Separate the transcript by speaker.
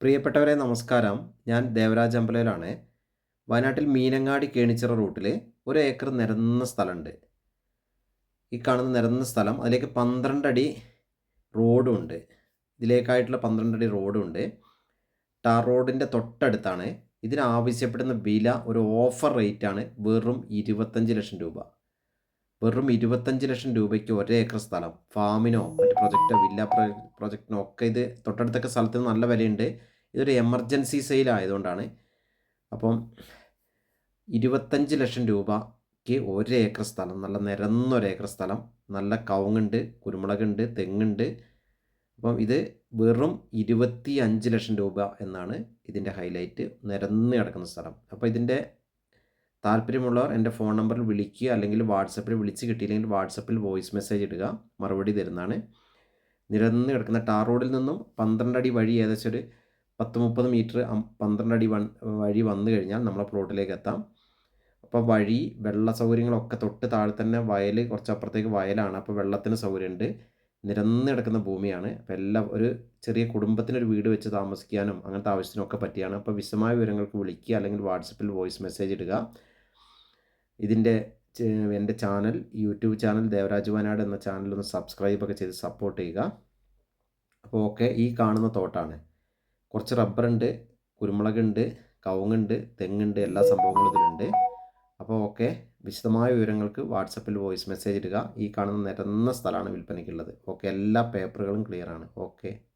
Speaker 1: പ്രിയപ്പെട്ടവരെ നമസ്കാരം. ഞാൻ ദേവരാജ് അമ്പലയിലാണ്. വയനാട്ടിൽ മീനങ്ങാടി കേണിച്ചിറ റൂട്ടിൽ ഒരു ഏക്കർ നിരന്ന സ്ഥലമുണ്ട്. ഈ കാണുന്ന നിരന്ന സ്ഥലം അതിലേക്ക് പന്ത്രണ്ട് അടി റോഡും ഉണ്ട് ഇതിലേക്കായിട്ടുള്ള പന്ത്രണ്ട് അടി റോഡും ഉണ്ട് ടാർ റോഡിന്റെ തൊട്ടടുത്താണ്. ഇതിനാവശ്യപ്പെടുന്ന വില ഒരു ഓഫർ റേറ്റാണ് വെറും ഇരുപത്തഞ്ച് ലക്ഷം രൂപ. വെറും ഇരുപത്തഞ്ച് ലക്ഷം രൂപയ്ക്ക് ഒരേക്കർ സ്ഥലം ഫാമിനോ പ്രൊജക്റ്റോ വില്ല പ്രൊജക്റ്റിനോ ഒക്കെ ഇത് തൊട്ടടുത്തൊക്കെ സ്ഥലത്തിന് നല്ല വിലയുണ്ട്. ഇതൊരു എമർജൻസി സെയിൽ ആയതുകൊണ്ടാണ്. അപ്പം ഇരുപത്തഞ്ച് ലക്ഷം രൂപയ്ക്ക് ഒരു ഏക്കർ സ്ഥലം നല്ല നിരന്നൊരു ഏക്കർ സ്ഥലം നല്ല കവുങ്ങുണ്ട് കുരുമുളകുണ്ട് തെങ്ങുണ്ട്. അപ്പം ഇത് വെറും ഇരുപത്തി അഞ്ച് ലക്ഷം രൂപ എന്നാണ് ഇതിന്റെ ഹൈലൈറ്റ് നിരന്ന് കിടക്കുന്ന സ്ഥലം. അപ്പോൾ ഇതിന്റെ താല്പര്യമുള്ളവർ എന്റെ ഫോൺ നമ്പറിൽ വിളിക്കുക അല്ലെങ്കിൽ വാട്സപ്പിൽ വിളിച്ച് കിട്ടിയില്ലെങ്കിൽ വാട്സപ്പിൽ വോയിസ് മെസ്സേജ് ഇടുക. മറുപടി തരുന്നതാണ്. നിരന്ന് കിടക്കുന്ന ടാർ റോഡിൽ നിന്നും പന്ത്രണ്ട് അടി വഴി ഏകദേശം ഒരു പത്ത് മുപ്പത് മീറ്റർ പന്ത്രണ്ട് അടി വൺ വഴി വന്നു കഴിഞ്ഞാൽ നമ്മളെ പ്ലോട്ടിലേക്ക് എത്താം. അപ്പോൾ വഴി വെള്ള സൗകര്യങ്ങളൊക്കെ തൊട്ട് താഴെ തന്നെ വയൽ കുറച്ച് അപ്പുറത്തേക്ക് വയലാണ്. അപ്പോൾ വെള്ളത്തിന് സൗകര്യമുണ്ട് നിരന്ന് കിടക്കുന്ന ഭൂമിയാണ്. അപ്പോൾ എല്ലാം ഒരു ചെറിയ കുടുംബത്തിനൊരു വീട് വെച്ച് താമസിക്കാനും അങ്ങനത്തെ ആവശ്യത്തിനൊക്കെ പറ്റിയാണ്. അപ്പോൾ വിശദമായ വിവരങ്ങൾക്ക് വിളിക്കുക അല്ലെങ്കിൽ വാട്സപ്പിൽ വോയിസ് മെസ്സേജ് ഇടുക. ഇതിന്റെ എന്റെ channel YouTube channel Devaraj Wayanad എന്ന ചാനൽ ഒന്ന് സബ്സ്ക്രൈബ് ഒക്കെ ചെയ്ത് സപ്പോർട്ട് ചെയ്യുക. അപ്പോൾ ഓക്കെ ഈ കാണുന്ന തോട്ടാണ്. കുറച്ച് റബ്ബറുണ്ട് കുരുമുളകുണ്ട് കവുങ്ങുണ്ട് തെങ്ങുണ്ട് എല്ലാ സംഭവങ്ങളും ഇതിലുണ്ട്. അപ്പോൾ ഓക്കെ വിശദമായ വിവരങ്ങൾക്ക് വാട്സപ്പിൽ വോയിസ് മെസ്സേജ് ഇടുക. ഈ കാണുന്ന നിരന്ന സ്ഥലമാണ് വിൽപ്പനയ്ക്കുള്ളത്. ഓക്കെ എല്ലാ പേപ്പറുകളും ക്ലിയർ ആണ്. ഓക്കെ.